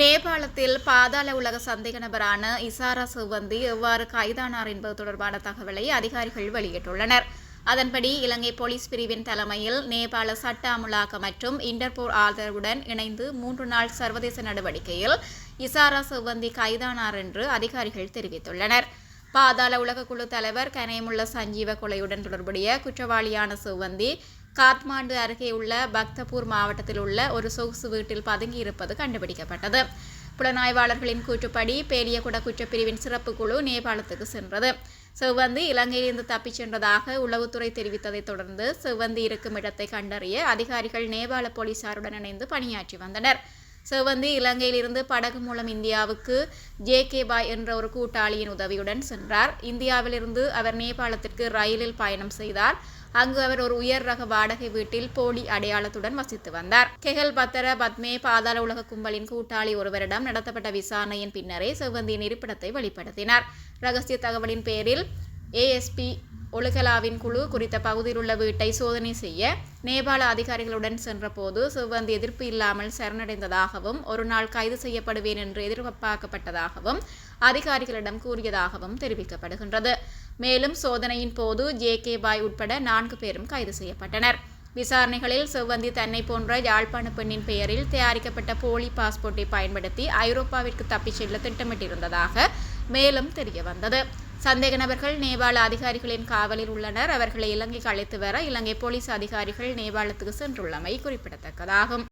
நேபாளத்தில் பாதாள உலக சந்தேக நபரான இசாரா சிவந்தி எவ்வாறு கைதானார் என்பது தொடர்பான தகவலை அதிகாரிகள் வெளியிட்டுள்ளனர். அதன்படி இலங்கை போலீஸ் பிரிவின் தலைமையில் நேபாள சட்ட அமுலாக்க மற்றும் இன்டர்போர் ஆதரவுடன் இணைந்து மூன்று நாள் சர்வதேச நடவடிக்கையில் இசாரா சிவந்தி கைதானார் என்று அதிகாரிகள் தெரிவித்துள்ளனர். பாதாள உலக குழு தலைவர் கனயமுள்ள சஞ்சீவ கொலையுடன் தொடர்புடைய குற்றவாளியான சிவந்தி காத்மாண்டு அருகே உள்ள பக்தபூர் மாவட்டத்தில் உள்ள ஒரு சொகுசு வீட்டில் பதுங்கியிருப்பது கண்டுபிடிக்கப்பட்டது. புலனாய்வாளர்களின் கூற்றுப்படி பேலியகுட குற்றப்பிரிவின் சிறப்பு குழு நேபாளத்துக்கு சென்றது. செவ்வந்தி இலங்கையிலிருந்து தப்பிச் சென்றதாக உளவுத்துறை தெரிவித்ததைத் தொடர்ந்து செவ்வந்தி இருக்கும் இடத்தை கண்டறிய அதிகாரிகள் நேபாள போலீசாருடன் இணைந்து பணியாற்றி வந்தனர். செவ்வந்தி இலங்கையிலிருந்து படகு மூலம் இந்தியாவுக்கு ஜே கே பாய் என்ற ஒரு கூட்டாளியின் உதவியுடன் சென்றார். இந்தியாவிலிருந்து அவர் நேபாளத்திற்கு ரயிலில் பயணம் செய்தார். அங்கு அவர் ஒரு உயர் ரக வாடகை வீட்டில் போலி அடையாளத்துடன் வசித்து வந்தார். கெஹல் பத்தர பத்மே பாதாள உலக கும்பலின் கூட்டாளி ஒருவரிடம் நடத்தப்பட்ட விசாரணையின் பின்னரே செவ்வந்தியின் இருப்பிடத்தை வெளிப்படுத்தினார். ரகசிய தகவலின் பேரில் ஏஎஸ்பி ஒலுகலாவின் குழு குறித்த பகுதியில் உள்ள வீட்டை சோதனை செய்ய நேபாள அதிகாரிகளுடன் சென்றபோது சிவந்த் எதிர்ப்பு இல்லாமல் சரணடைந்ததாகவும் ஒரு நாள் கைது செய்யப்படுவேன் என்று எதிர்பார்க்கப்பட்டதாகவும் அதிகாரிகளிடம் கூறியதாகவும் தெரிவிக்கப்படுகின்றது. மேலும் சோதனையின் போது ஜே கே பாய் உட்பட நான்கு பேரும் கைது செய்யப்பட்டனர். விசாரணைகளில் செவ்வந்தி தன்னை போன்ற யாழ்ப்பாண பெண்ணின் பெயரில் தயாரிக்கப்பட்ட போலி பாஸ்போர்ட்டை பயன்படுத்தி ஐரோப்பாவிற்கு தப்பிச் செல்ல திட்டமிட்டிருந்ததாக மேலும் தெரிய வந்தது சந்தேக நபர்கள் நேபாள அதிகாரிகளின் காவலில் உள்ளனர். அவர்களை இலங்கைக்கு அழைத்து வர இலங்கை போலீஸ் அதிகாரிகள் நேபாளத்துக்கு சென்றுள்ளமை குறிப்பிடத்தக்கதாகும்.